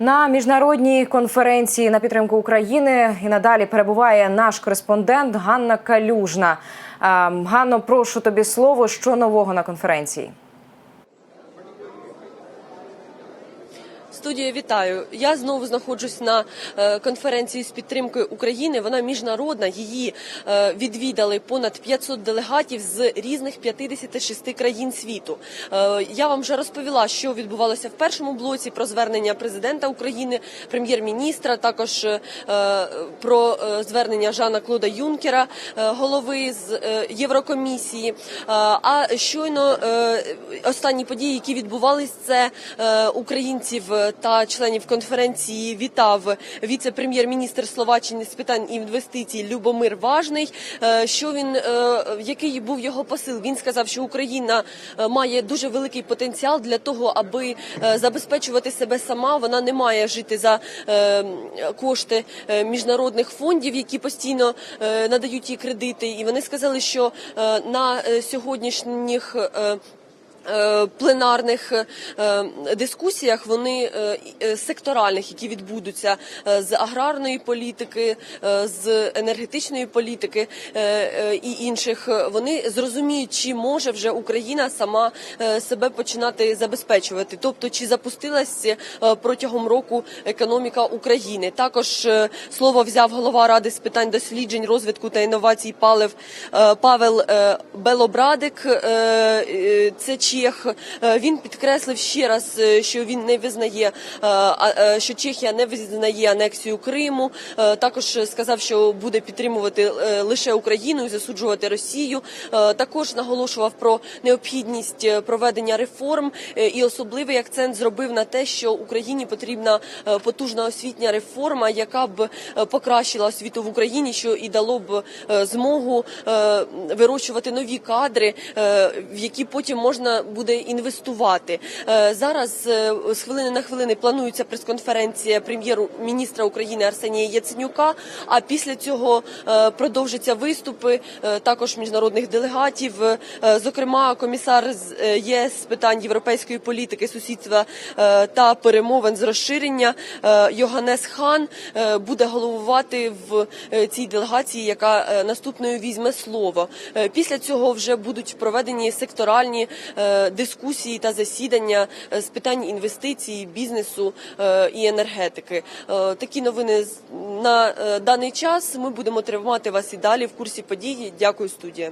На міжнародній конференції на підтримку України і надалі перебуває наш кореспондент Ганна Калюжна. Е, Ганно, прошу тобі слово. Що нового на конференції? Студія, вітаю. Я знову знаходжусь на е, конференції з підтримкою України. Вона міжнародна. Її е, відвідали понад 500 делегатів з різних 56 країн світу. Е, я вам вже розповіла, що відбувалося в першому блоці про звернення президента України, прем'єр-міністра, також про звернення Жана Клода Юнкера, голови з Єврокомісії. А щойно останні події, які відбувались, це українців та членів конференції вітав віце-прем'єр-міністр Словаччини з питань інвестицій Любомир Важний. Е, Що він е, який був його посил? Він сказав, що Україна е, має дуже великий потенціал для того, аби забезпечувати себе сама. Вона не має жити за кошти міжнародних фондів, які постійно надають їй кредити. І вони сказали, що на сьогоднішніх пленарних е, дискусіях вони е, е, секторальних, які відбудуться е, з аграрної політики, е, з енергетичної політики е, е, і інших, е, вони зрозуміють, чи може вже Україна сама е, себе починати забезпечувати, тобто чи запустилася е, протягом року економіка України. Також е, слово взяв голова ради з питань досліджень, розвитку та інновацій палив е, Павел е, Белобрадик. Е, е, Це Чех. Е, Він підкреслив ще раз, е, що він не визнає, е, що Чехія не визнає анексію Криму. Також сказав, що буде підтримувати лише Україну і засуджувати Росію. Також наголошував про необхідність проведення реформ і особливий акцент зробив на те, що Україні потрібна потужна освітня реформа, яка б покращила освіту в Україні, що і дало б змогу вирощувати нові кадри, в які потім можна буде інвестувати. Е, Зараз е, з хвилини на хвилини планується прес-конференція прем'єр-міністра України Арсенія Яценюка. А після цього е, продовжаться виступи також міжнародних делегатів. Зокрема, комісар з ЄС з питань європейської політики, сусідства та перемовин з розширення Йоганнес Хан буде головувати в цій делегації, яка наступною візьме слово. Після цього вже будуть проведені секторальні дискусії та засідання е, з питань інвестицій, бізнесу е, і енергетики. Е, Такі новини на е, даний час. Ми будемо тримати вас і далі в курсі подій. Дякую, студія.